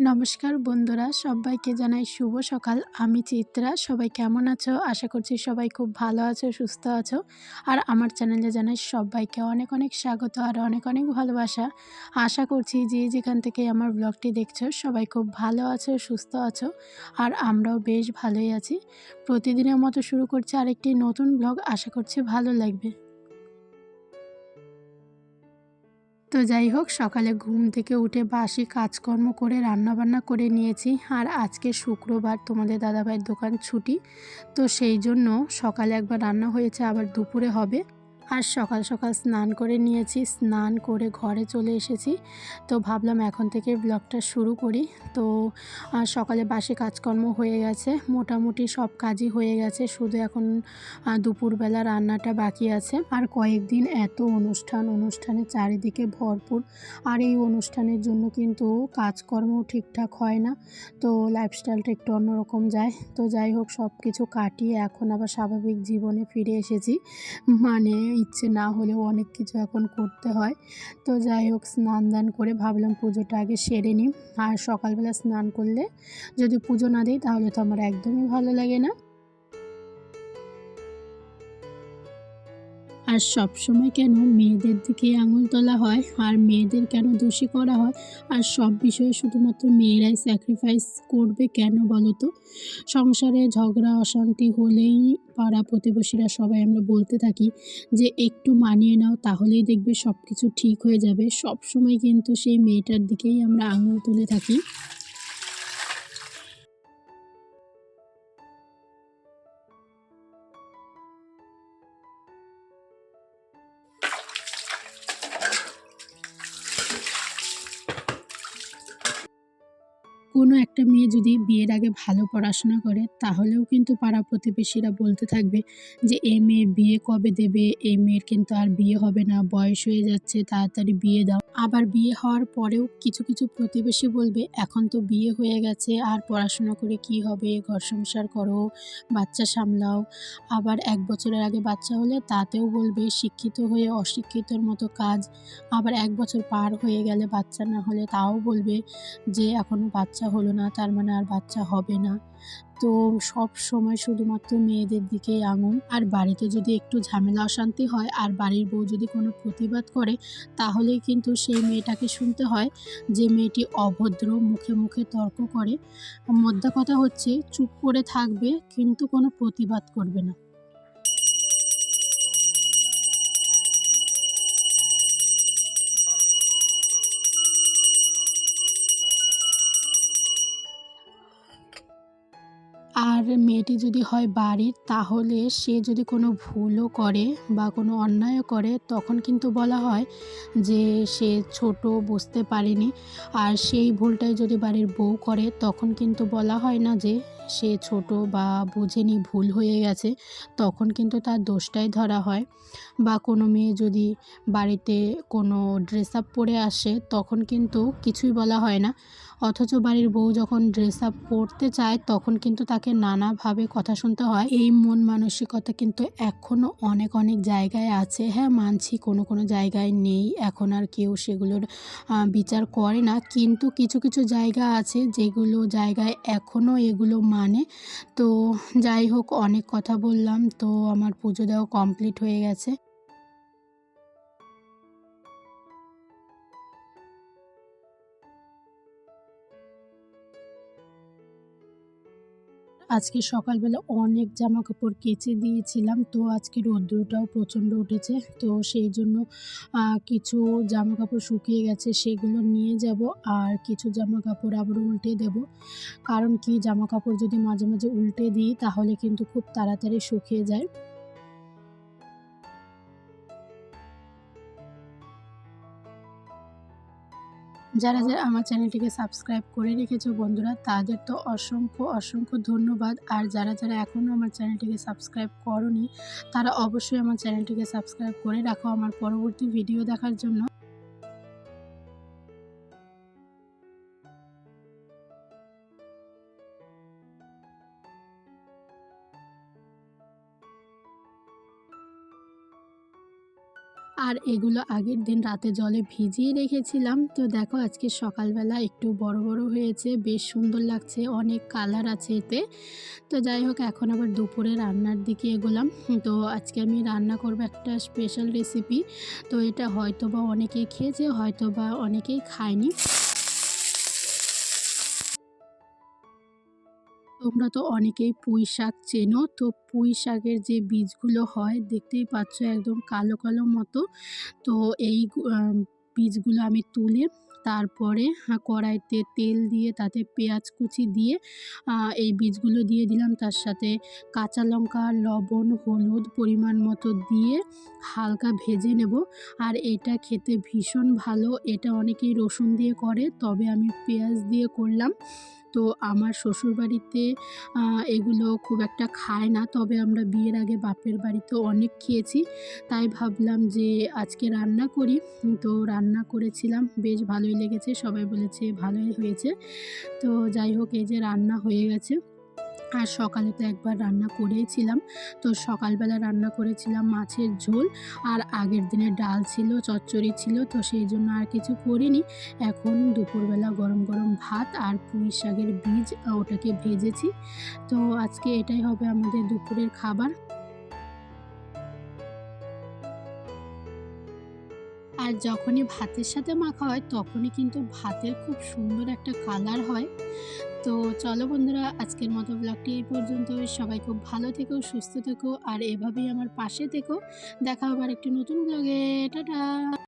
নমস্কার বন্ধুরা, সবাইকে জানাই শুভ সকাল। আমি চিত্রা, সবাই কেমন আছো? আশা করছি সবাই খুব ভালো আছো, সুস্থ আছো। আর আমার চ্যানেলে জানাই সবাইকে অনেক অনেক স্বাগত আর অনেক অনেক ভালোবাসা। আশা করছি যে যেখান থেকে আমার ব্লগটি দেখছ, সবাই খুব ভালো আছো, সুস্থ আছো। আর আমরাও বেশ ভালোই আছি। প্রতিদিনের মতো শুরু করছি আরেকটি নতুন ব্লগ। আশা করছি ভালো লাগবে। তো যাই হোক, সকালে ঘুম থেকে উঠে বাসি কাজকর্ম করে রান্নাবান্না করে নিয়েছি। আর আজকে শুক্রবার তোমাদের দাদাভাইয়ের দোকান ছুটি, তো সেই জন্য সকালে একবার রান্না হয়েছে, আবার দুপুরে হবে। আর সকাল সকাল স্নান করে নিয়েছি, স্নান করে ঘরে চলে এসেছি। তো ভাবলাম এখন থেকে ব্লগটা শুরু করি। তো সকালে বাসে কাজকর্ম হয়ে গেছে, মোটামুটি সব কাজই হয়ে গেছে। শুধু এখন দুপুরবেলা রান্নাটা বাকি আছে। আর কয়েকদিন এত অনুষ্ঠান, অনুষ্ঠানের চারিদিকে ভরপুর। আর এই অনুষ্ঠানের জন্য কিন্তু কাজকর্ম ঠিকঠাক হয় না। তো লাইফস্টাইলটা একটু অন্যরকম যায়। তো যাই হোক সব কিছু কাটিয়ে এখন আবার স্বাভাবিক জীবনে ফিরে এসেছি। মানে ইচ্ছে না হলেও অনেক কিছু এখন করতে হয়। তো যাই হোক, স্নান দান করে ভাবলাম পুজোটা আগে সেরে নিই। আর সকালবেলা স্নান করলে যদি পুজো না দিই, তাহলে তো আমার একদমই ভালো লাগে না। আর সব সময় কেন মেয়েদের দিকে আঙুল তোলা হয় আর মেয়েদের কেন দোষী করা হয়? আর সব বিষয়ে শুধুমাত্র মেয়েরাই স্যাক্রিফাইস করবে কেন বলো তো? সংসারে ঝগড়া, অশান্তি হলেই পাড়া প্রতিবেশীরা সবাই আমরা বলতে থাকি যে একটু মানিয়ে নাও তাহলেই দেখবে সব কিছু ঠিক হয়ে যাবে। সব সময় কিন্তু সেই মেয়েটার দিকেই আমরা আঙুল তুলে থাকি। কোনো একটা মেয়ে যদি বিয়ের আগে ভালো পড়াশোনা করে, তাহলেও কিন্তু পাড়া প্রতিবেশীরা বলতে থাকবে যে, এ মেয়ে বিয়ে কবে দেবে? এই মেয়ের কিন্তু আর বিয়ে হবে না, বয়স হয়ে যাচ্ছে, তাড়াতাড়ি বিয়ে দাও। আবার বিয়ে হওয়ার পরেও কিছু কিছু প্রতিবেশী বলবে, এখন তো বিয়ে হয়ে গেছে, আর পড়াশোনা করে কি হবে? ঘর সংসার করো, বাচ্চা সামলাও। আবার এক বছরের আগে বাচ্চা হলে তাতেও বলবে, শিক্ষিত হয়ে অশিক্ষিতর মতো কাজ। আবার এক বছর পার হয়ে গেলে বাচ্চা না হলে তাও বলবে যে এখনও বাচ্চা হলো না, তার মানে আর বাচ্চা হবে না। তো সব সময় শুধুমাত্র মেয়েদের দিকেই আঙুল। আর বাড়িতে যদি একটু ঝামেলা, অশান্তি হয়, আর বাড়ির বউ যদি কোনো প্রতিবাদ করে, তাহলেই কিন্তু সেই মেয়েটাকে শুনতে হয় যে মেয়েটি অভদ্র, মুখে মুখে তর্ক করে। মধ্যে কথা হচ্ছে, চুপ করে থাকবে, কিন্তু কোনো প্রতিবাদ করবে না। আর মেয়েটি যদি হয় বাড়ির, তাহলে সে যদি কোনো ভুলও করে বা কোনো অন্যায়ও করে, তখন কিন্তু বলা হয় যে সে ছোট বুঝতে পারেনি। আর সেই ভুলটাই যদি বাড়ির বউ করে, তখন কিন্তু বলা হয় না যে সে ছোট বা বোঝেনি ভুল হয়ে গেছে, তখন কিন্তু তার দোষটাই ধরা হয়। বা কোনো মেয়ে যদি বাড়িতে কোনো ড্রেস আপ পরে আসে, তখন কিন্তু কিছুই বলা হয় না। অথচ বাড়ির বউ যখন ড্রেস আপ পরতে চায়, তখন কিন্তু তাকে নানাভাবে কথা শুনতে হয়। এই মন মানসিকতা কিন্তু এখনও অনেক অনেক জায়গায় আছে। হ্যাঁ মানছি কোনো কোনো জায়গায় নেই। এখন আর কেউ সেগুলোর বিচার করে না। কিন্তু কিছু কিছু জায়গা আছে যেগুলো জায়গায় এখনও এগুলো মানে। তো যাই হোক অনেক কথা বললাম। তো আমার পুজো দেওয়া কমপ্লিট হয়ে গেছে। আজকে সকালবেলা অনেক জামা কাপড় কেচে দিয়েছিলাম, তো আজকে রৌদ্রটাও প্রচণ্ড উঠেছে, তো সেই জন্য কিছু জামা কাপড় শুকিয়ে গেছে সেগুলো নিয়ে যাব আর কিছু জামা কাপড় আবার উল্টে দেব। কারণ কি জামা কাপড় যদি মাঝে মাঝে উল্টে দিই তাহলে কিন্তু খুব তাড়াতাড়ি শুকিয়ে যায়। যারা যারা আমার চ্যানেলটিকে সাবস্ক্রাইব করে রেখেছো বন্ধুরা, তাদের তো অসংখ্য অসংখ্য ধন্যবাদ। আর যারা যারা এখনও আমার চ্যানেলটিকে সাবস্ক্রাইব করনি, তারা অবশ্যই আমার চ্যানেলটিকে সাবস্ক্রাইব করে রাখো আমার পরবর্তী ভিডিও দেখার জন্য। আর এগুলো আগের দিন রাতে জলে ভিজিয়ে রেখেছিলাম। তো দেখো আজকে সকালবেলা একটু বড় বড় হয়েছে, বেশ সুন্দর লাগছে, অনেক কালার আছে এতে। তো যাই হোক, এখন আবার দুপুরে রান্নার দিকে এগোলাম। তো আজকে আমি রান্না করব একটা স্পেশাল রেসিপি তো এটা হয়তো বা অনেকেই খেয়েছে হয়তো বা অনেকেই খায়নি। তোমরা তো অনেকেই পুঁই শাক চেনো। তো পুঁই শাকের যে বীজগুলো হয়, দেখতেই পাচ্ছ একদম কালো কালো মতো। তো এই বীজগুলো আমি তুলে তারপরে কড়াইতে তেল দিয়ে, তাতে পেঁয়াজ কুচি দিয়ে এই বীজগুলো দিয়ে দিলাম। তার সাথে কাঁচা লঙ্কা, লবণ, হলুদ পরিমাণ মতো দিয়ে হালকা ভেজে নেব। আর এটা খেতে ভীষণ ভালো। এটা অনেকেই রসুন দিয়ে করে, তবে আমি পেঁয়াজ দিয়ে করলাম। তো আমার শ্বশুর বাড়িতে এগুলো খুব একটা খায় না। তবে আমরা বিয়ের আগে বাপের বাড়িতে অনেক খেয়েছি। তাই ভাবলাম যে আজকে রান্না করি। তো রান্না করেছিলাম। বেশ ভালোই লেগেছে। সবাই বলেছে ভালোই হয়েছে। তো যাই হোক, এই যে রান্না হয়ে গেছে। আর সকালে তো একবার রান্না করেইছিলাম তো সকালবেলা রান্না করেছিলাম মাছের ঝোল আর আগের দিনে ডাল ছিল, চচ্চড়ি ছিল, তো সেই জন্য আর কিছু করিনি। এখন দুপুরবেলা গরম গরম ভাত আর পুঁই শাকের বীজ ওটাকে ভেজেছি। তো আজকে এটাই হবে আমাদের দুপুরের খাবার। আর যখনই ভাতের সাথে মাখা হয়, তখনই কিন্তু ভাতের খুব সুন্দর একটা কালার হয়। তো চলো বন্ধুরা, আজকের মতো ব্লগটি এই পর্যন্ত সবাই খুব ভালো থেকো, সুস্থ থেকো, আর এভাবেই আমার পাশে থেকো। দেখা আবার একটি নতুন ব্লগে টাটা!